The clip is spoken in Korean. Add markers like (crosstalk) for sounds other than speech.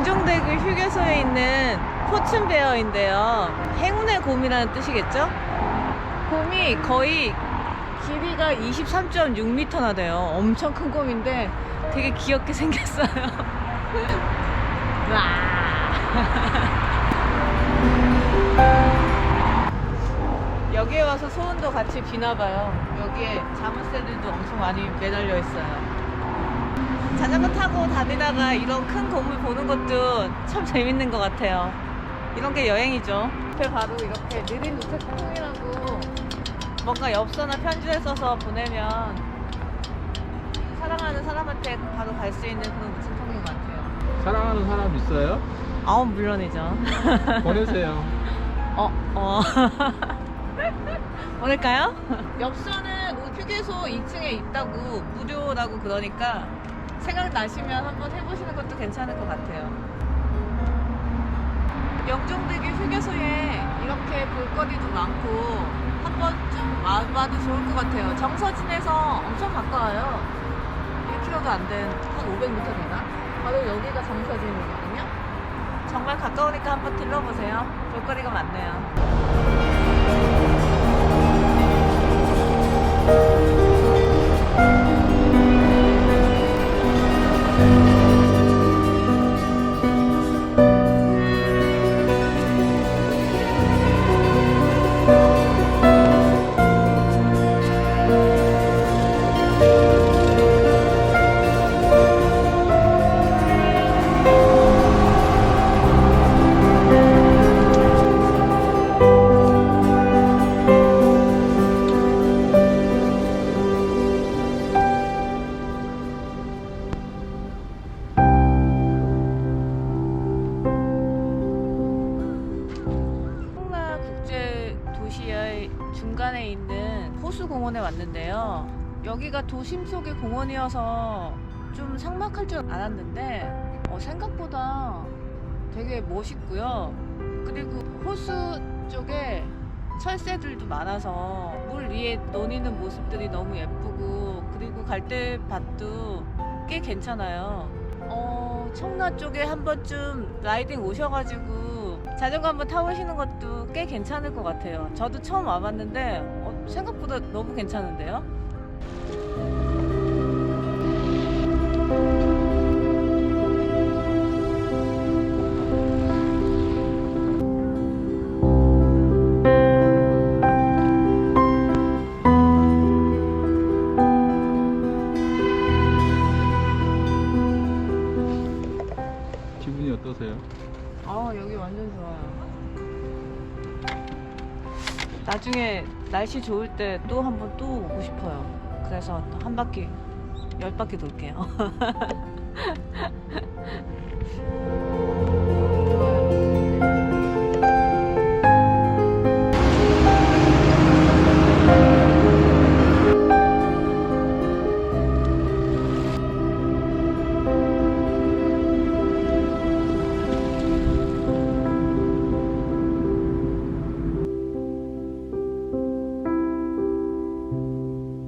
인종대교 휴게소에 있는 포춘베어인데요. 행운의 곰이라는 뜻이겠죠? 곰이 거의 길이가 23.6m나 돼요. 엄청 큰 곰인데 되게 귀엽게 (laughs) 생겼어요. (laughs) 여기에 와서 소원도 같이 비나봐요. 여기에 자물쇠들도 엄청 많이 매달려 있어요. 자전거 타고 다니다가 이런 큰 곰을 보는 것도 참 재밌는 것 같아요. 이런 게 여행이죠. 옆에 바로 이렇게 느린 우체통이라고 뭔가 엽서나 편지를 써서 보내면 사랑하는 사람한테 바로 갈 수 있는 그런 우체통인 것 같아요. 사랑하는 사람 있어요? 아우 물론이죠. (laughs) 보내세요. 어, 어. (laughs) 보낼까요? 엽서는 뭐 휴게소 2층에 있다고 무료라고 그러니까 생각나시면 한번 해보시는 것도 괜찮을 것 같아요. 영종대교 휴게소에 이렇게 볼거리도 많고 한 번쯤 와봐도 좋을 것 같아요. 정서진에서 엄청 가까워요. 1km도 안 된, 한 500m 되나? 바로 여기가 정서진이거든요. 정말 가까우니까 한번 들러보세요. 볼거리가 많네요. 호수공원에 왔는데요. 여기가 도심 속의 공원이어서 좀 삭막할 줄 알았는데 어, 생각보다 되게 멋있고요. 그리고 호수 쪽에 철새들도 많아서 물 위에 노니는 모습들이 너무 예쁘고 그리고 갈대밭도 꽤 괜찮아요. 어, 청라 쪽에 한 번쯤 라이딩 오셔가지고 자전거 한번 타보시는 것도 꽤 괜찮을 것 같아요. 저도 처음 와봤는데 어, 생각보다 너무 괜찮은데요? 기분이 어떠세요? 아 여기 완전 좋아요. 나중에 날씨 좋을 때 또 한 번 또 오고 싶어요. 그래서 한 바퀴 열 바퀴 돌게요. (laughs)